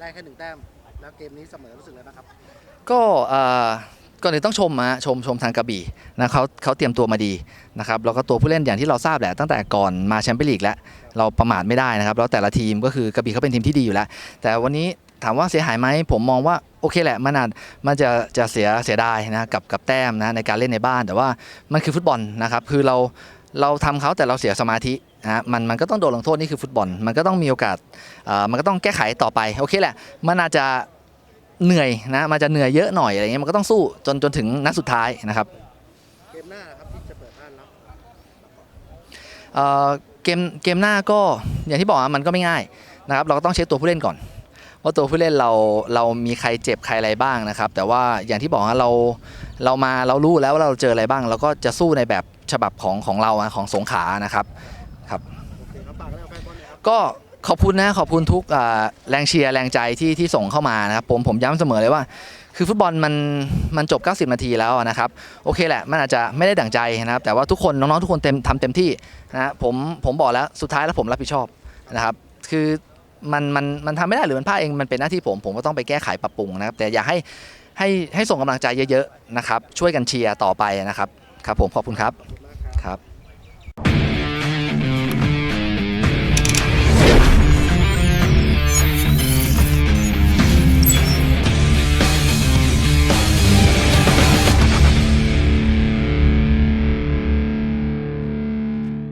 ได้แค่หนึ่งแต้ม แล้วเกมนี้เสมอรู้สึกอะไรบ้างครับ ก็เอ่อก่อนอื่นต้องชมฮะชมชมทางกระบี่นะเขาเขาเตรียมตัวมาดีนะครับแล้วก็ตัวผู้เล่นอย่างที่เราทราบแหละตั้งแต่ก่อนมาแชมเปี้ยนลีกแล้วเราประมาทไม่ได้นะครับแล้วแต่ละทีมก็คือกระบี่เขาเป็นทีมที่ดีอยู่แล้ว แต่วันนี้ถามว่าเสียหายไหมผมมองว่าโอเคแหละมันอาจมันจะจะเสียเสียดายนะกับกับแต้มนะในการเล่นในบ้าน แต่ว่ามันคือฟุตบอลนะครับคือเราเราทำเขาแต่เราเสียสมาธิ นะฮะมันมันก็ต้องโดนลงโทษนี่คือฟุตบอล มันก็ต้องมีโอกาสเอ่อมันก็ต้องแก้ไขต่อไปโอเคแหละมันอาจจะเหนื่อยนะมันจะเหนื่อยเยอะหน่อยอะไรเงี้ยมันก็ต้องสู้จนจนถึงนัดสุดท้ายนะครับ เกมหน้าครับที่จะเปิดบ้านรับเอ่อเกมเกมหน้าก็อย่างที่บอกอะมันก็ไม่ง่ายนะครับเราก็ต้องเช็คตัวผู้เล่นก่อน ว่าตัวผู้เล่นเราเรามีใครเจ็บใครอะไรบ้างนะครับ แต่ว่าอย่างที่บอกอะเราเรามาเรารู้แล้วว่าเราเจออะไรบ้าง เราก็จะสู้ในแบบฉบับของของเราอะของสงขลานะครับโอเคครับฝากแล้วแฟนบอลหน่อยครับก็ขอบคุณนะขอบคุณทุกอ่าแรงเชียร์แรงใจที่ที่ส่งเข้ามานะครับผมผมย้ำเสมอเลยว่า คือฟุตบอลมันมันจบ 90 นาทีแล้วนะครับโอเคแหละมันอาจจะไม่ได้ดั่งใจนะครับ แต่ว่าทุกคนน้องๆทุกคนเต็มทำเต็มที่นะฮะผมผมบอกแล้วสุดท้ายแล้วผมรับผิดชอบนะครับ คือมันมันมันทำไม่ได้หรือมันพลาดเองมันเป็นหน้าที่ผมผมก็ต้องไปแก้ไขปรับปรุงนะครับ แต่อยากให้ให้ให้ส่งกำลังใจเยอะๆนะครับ ช่วยกันเชียร์ต่อไปนะครับครับผมขอบคุณครับขอบคุณมากครับครับ